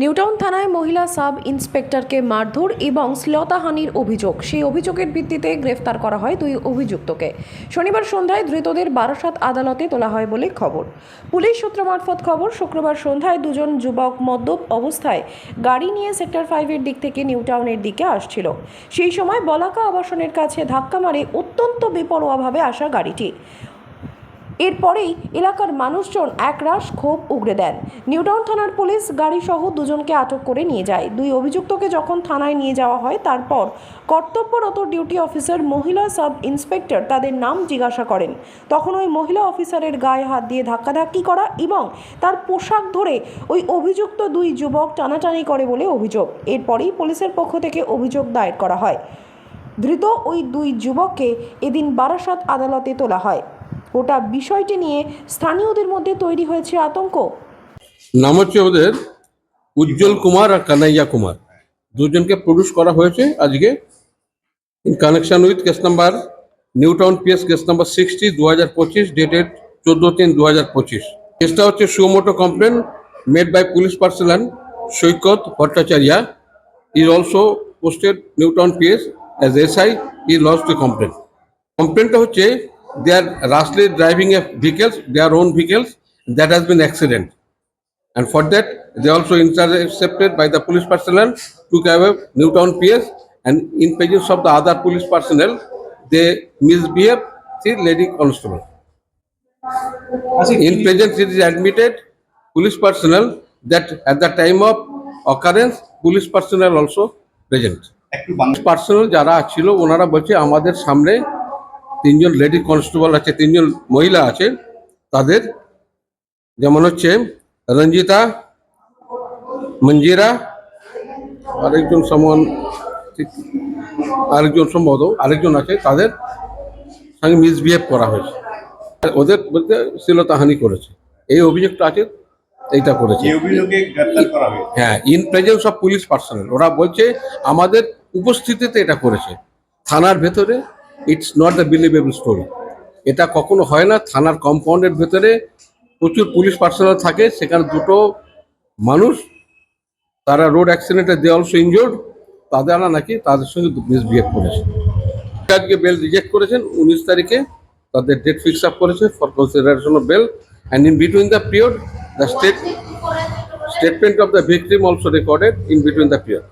নিউটাউন থানায় মহিলা সাব ইন্সপেক্টরকে মারধর এবং শ্লতাহানির অভিযোগ। সেই অভিযোগের ভিত্তিতে গ্রেফতার করা হয় দুই অভিযুক্তকে। শনিবার সন্ধ্যায় ধৃতদের বারাসাত আদালতে তোলা হয় বলে খবর। পুলিশ সূত্র মারফত খবর, শুক্রবার সন্ধ্যায় দুজন যুবক মদ্যপ অবস্থায় গাড়ি নিয়ে সেক্টর ফাইভের দিক থেকে নিউটাউনের দিকে আসছিল। সেই সময় বলাকা আবাসনের কাছে ধাক্কা মারে অত্যন্ত বেপরোয়াভাবে আসা গাড়িটি। এরপরেই এলাকার মানুষজন একরাশ ক্ষোভ উগড়ে দেন। নিউটাউন থানার পুলিশ গাড়িসহ দুজনকে আটক করে নিয়ে যায়। দুই অভিযুক্তকে যখন থানায় নিয়ে যাওয়া হয়, তারপর কর্তব্যরত ডিউটি অফিসার, মহিলা সাব ইন্সপেক্টর তাদের নাম জিজ্ঞাসা করেন। তখন ওই মহিলা অফিসারের গায়ে হাত দিয়ে ধাক্কাধাক্কি করা এবং তার পোশাক ধরে ওই অভিযুক্ত দুই যুবক টানাটানি করে বলে অভিযোগ। এরপরেই পুলিশের পক্ষ থেকে অভিযোগ দায়ের করা হয়। ধৃত ওই দুই যুবককে এদিন বারাসাত আদালতে তোলা হয়। গোটা বিষয়টি নিয়ে স্থানীয়দের মধ্যে তৈরি হয়েছে আতঙ্ক। নাম হচ্ছে ওদের উজ্জ্বল কুমার আর কানাইয়া কুমার। দুজনকে প্রডিউস করা হয়েছে আজকে। In connection with case number New Town PS case number sixty দু হাজার পঁচিশ ডেটেড চোদ্দ তিন দু হাজার পঁচিশ কেসটা হচ্ছে suo motu complaint made by police পার্সেলান Saikat Bhattacharya. Is also posted New Town PS as SI he lodged the complaint কমপ্লেনটা হচ্ছে they are rashly driving a vehicles their own vehicles that has been accident and for that they also intercepted by the police personnel took away Newtown PS and in presence of the other police personnel they misbehave the lady constable. In presence it is admitted police personnel that at the time of occurrence police personnel also present. Personnel যারা ছিল ওনারা বলছে আমাদের সামনে তিনজন lady constable আছে তিনজন মহিলা আছে তাদের যেমন হচ্ছে রঞ্জিতা মঞ্জিরা আরেকজন সমান ঠিক আরেকজন সম্ভবত আরেকজন আছে তাদের সঙ্গে মিসবিহেভ করা হয়েছে। ওদের বলতে শ্লীলতাহানি করেছে। এই অভিযোগটা আছে এইটা করেছে। হ্যাঁ in presence of police personnel ওরা বলছে আমাদের উপস্থিতিতে এটা করেছে। থানার ভেতরে it's not the believable story এটা কখনো হয় না, থানার কম্পাউন্ডের ভেতরে প্রচুর পুলিশ পার্সোনাল থাকে, সেখানে দুটো মানুষ, তারা রোড অ্যাক্সিডেন্টে দে অলসো ইনজোর্ড তাদের নাকি তাদের সঙ্গে মিসবিহেভ করেছে আজকে বেল রিজেক্ট করেছেন, উনিশ তারিখে তাদের ডেট ফিক্স আপ করেছে for consideration of bail and in between the period the state statement of the victim also recorded in between the period.